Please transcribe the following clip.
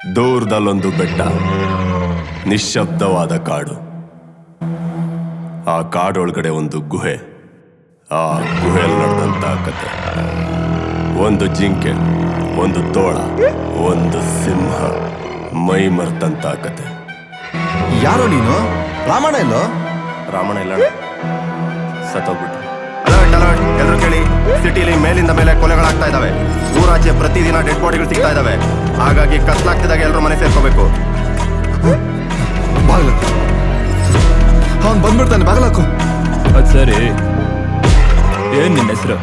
ದೂರದಲ್ಲೊಂದು ಬೆಟ್ಟ. ನಿಶ್ಶಬ್ದವಾದ ಕಾಡು. ಆ ಕಾಡೊಳಗಡೆ ಒಂದು ಗುಹೆ. ಆ ಗುಹೆಯಲ್ಲಿ ನಡೆದಂತ ಕತೆ ಒಂದು ಜಿಂಕೆ ಒಂದು ತೋಳ ಒಂದು ಸಿಂಹ ಮೈ ಮರ್ತಂತ ಕತೆ ಯಾರೋ ನೀನು? ರಾಮಣ್ಣ ಇಲ್ಲೋ? ರಾಮಣ ಇಲ್ಲ ಸತ್ತೋಗ್ಬಿಟ್ಟು ಸಿಟಿಲಿ ಮೇಲಿಂದ ಮೇಲೆ ಕೊಲೆಗಳಾಗ್ತಾ ಇದಾವೆ ಊರಾಚೆ ಪ್ರತಿದಿನ ಡೆಡ್ ಬಾಡಿಗಳು ಸಿಗ್ತಾ ಇದಾವೆ ಹಾಗಾಗಿ ಕತ್ಲಾಗ್ತಿದಾಗ ಎಲ್ಲರೂ ಮನೆ ಸೇರ್ಕೋಬೇಕು. ಅವನ್ ಅವ್ನು ಬಂದ್ಬಿಡ್ತಾನೆ ಬಾಗ್ಲಾಕು ಅದು ಸರಿ. ಏನ್ ನಿನ್ನ ಹೆಸರು?